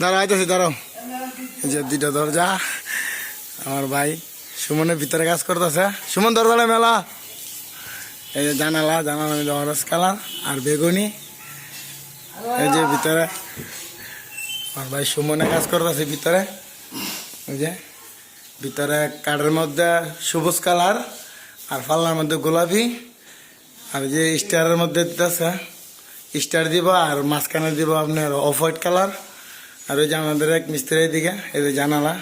দাঁড়াও, আইতেছি, দাঁড়াও। যে দুইটা দরজা। আমার ভাই সুমনের ভিতরে কাজ করতেছে। সুমন, দরজাটা মেলা। এই যে জানালা জানালা মধ্যে অরেঞ্জ কালার আর বেগুনি। এই যে ভিতরে আমার ভাই সুমনে কাজ করতেছে ভিতরে। ওই যে ভিতরে কাঠের মধ্যে সবুজ কালার আর পাল্লার মধ্যে গোলাপি। আর যে স্টারের মধ্যে দিতেছে। স্টার দিব আর মাঝখানে দিব আপনার অফ হোয়াইট কালার। আর ওই যে আমাদের এক মিস্ত্রির দিকে এই যে জানালা।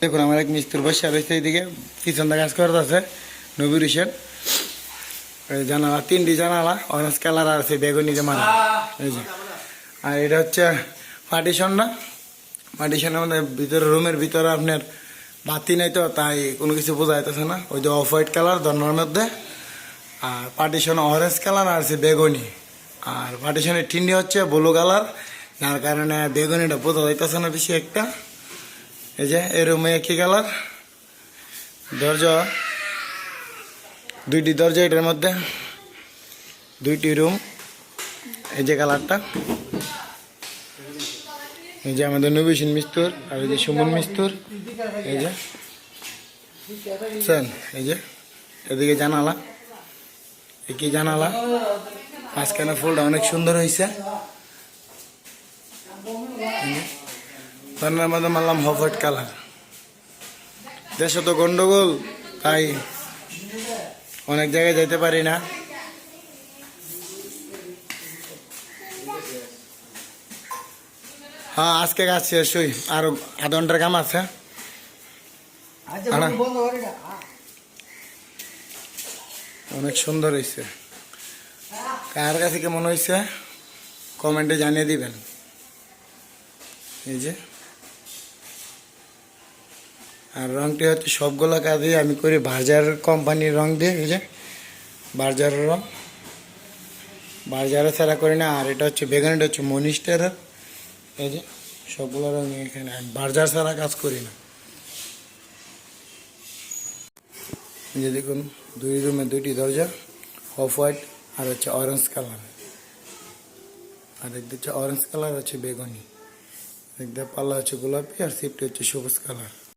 দেখুন, আমার এক মিস্ত্রি বসে রয়েছে এইদিকে, পিছনটা কাজ করতেছে, নবীর হোসেন। জানালা, তিনটি জানালা অরেঞ্জ কালার আর সেই বেগুনি যে মারা এই যে। আর এটা হচ্ছে পার্টিশন না? পার্টিশনের মধ্যে ভিতরে, রুমের ভিতরে আপনার বাতি নাই তো, তাই কোনো কিছু বোঝা যাইতেছে না। ওই যে অফ হোয়াইট কালার দরনার মধ্যে। আর পার্টিশন অরেঞ্জ কালার আর সে বেগুনি। আর পার্টিশনের টিন্ডি হচ্ছে ব্লু কালার যার কারণে বেগুনিটা বোঝা যাইতেছে না বেশি একটা। এই যে, এই রুমে একই কালার দরজা, দুইটি দরজা এটার মধ্যে। দুইটি রুম এই যে কালারটা এই যে আমাদের নবীন মিস্তুর আর এই যে সুমন মিস্তুর। এই যে? এই যে, এদিকে জানালা। একই জানালা। মাঝখানে ফুলটা অনেক সুন্দর হয়েছে তার মধ্যে মারলাম হফাইট কালার। দেশে তো গন্ডগোল, তাই অনেক জায়গায় যেতে পারি না। হ্যাঁ আজকে কাজ শেষ হই। আরও আধ ঘণ্টার কাম আছে। আনা। অনেক সুন্দর হয়েছে কার কাছে কেমন হয়েছে কমেন্টে জানিয়ে দিবেন। এই যে। আর রংটি হচ্ছে সবগুলো কাজে আমি করি বাজার কোম্পানির রং দিয়ে, এই যে বাজারের রং। বাজারে ছাড়া করি না, আর এটা হচ্ছে বেগানিটা হচ্ছে মনিস্টারের এই যে, সবগুলো রং এখানে বাজার ছাড়া কাজ করি না। যে দেখুন, দুই রুমে দুইটি দরজা, অফ হোয়াইট আর হচ্ছে অরেঞ্জ কালার আর একদিকে হচ্ছে অরেঞ্জ কালার হচ্ছে বেগুনি। একদিকে পাল্লা হচ্ছে গোলাপি আর সিপটি হচ্ছে সবুজ কালার